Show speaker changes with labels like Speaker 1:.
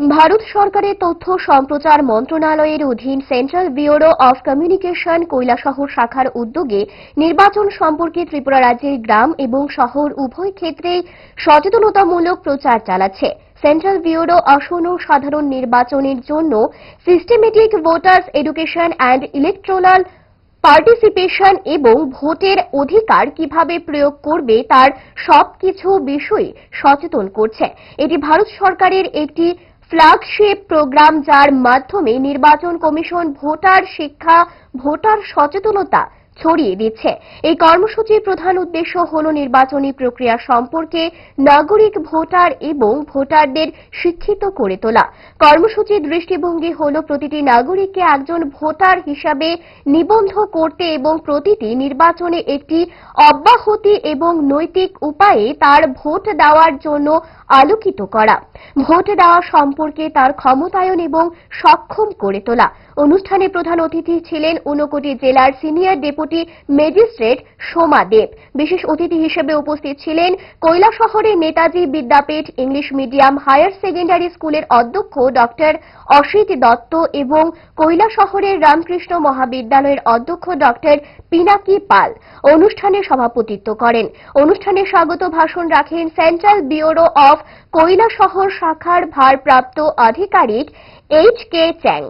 Speaker 1: ভারত সরকারের তথ্য সম্প্রচার মন্ত্রণালয়ের অধীন central bureau of communication Kailashahar শাখার উদ্যোগে নির্বাচন সম্পর্কে ত্রিপুরা রাজ্যের গ্রাম এবং শহর উভয় ক্ষেত্রেই সচেতনতামূলক প্রচার চালাচ্ছে। সেন্ট্রাল ব্যুরো আসন্ন সাধারণ নির্বাচনের জন্য systematic voters education and electoral participation এবং ভোটের অধিকার কীভাবে প্রয়োগ করবে তার সবকিছু বিষয়ে সচেতন করছে। এটি ভারত সরকারের একটি ফ্ল্যাগশিপ প্রোগ্রাম যার মাধ্যমে নির্বাচন কমিশন ভোটার শিক্ষা ভোটার সচেতনতা ছড়িয়ে দিচ্ছে। এই কর্মসূচির প্রধান উদ্দেশ্য হল নির্বাচনী প্রক্রিয়া সম্পর্কে নাগরিক ভোটার এবং ভোটারদের শিক্ষিত করে তোলা। কর্মসূচির দৃষ্টিভঙ্গি হল প্রতিটি নাগরিককে একজন ভোটার হিসাবে নিবন্ধ করতে এবং প্রতিটি নির্বাচনে একটি অব্যাহতি এবং নৈতিক উপায়ে তার ভোট দেওয়ার জন্য আলোকিত করা। ভোট দেওয়া সম্পর্কে তার ক্ষমতায়ন এবং সক্ষম করে তোলা। অনুষ্ঠানে প্রধান অতিথি ছিলেন ঊনকোটি জেলার senior deputy magistrate Soma Deb. বিশেষ অতিথি হিসেবে উপস্থিত ছিলেন কৈলাসহরের Netaji Vidyapith English medium higher secondary স্কুলের অধ্যক্ষ ডক্টর অসিত দত্ত এবং কৈলাসহরের রামকৃষ্ণ মহাবিদ্যালয়ের অধ্যক্ষ ডক্টর পিনাকি পাল অনুষ্ঠানে সভাপতিত্ব করেন। অনুষ্ঠানে স্বাগত ভাষণ রাখেন সেন্ট্রাল ব্যুরো অফ কৈলাসহর শাখার ভারপ্রাপ্ত আধিকারিক এইচ কে চ্যাং।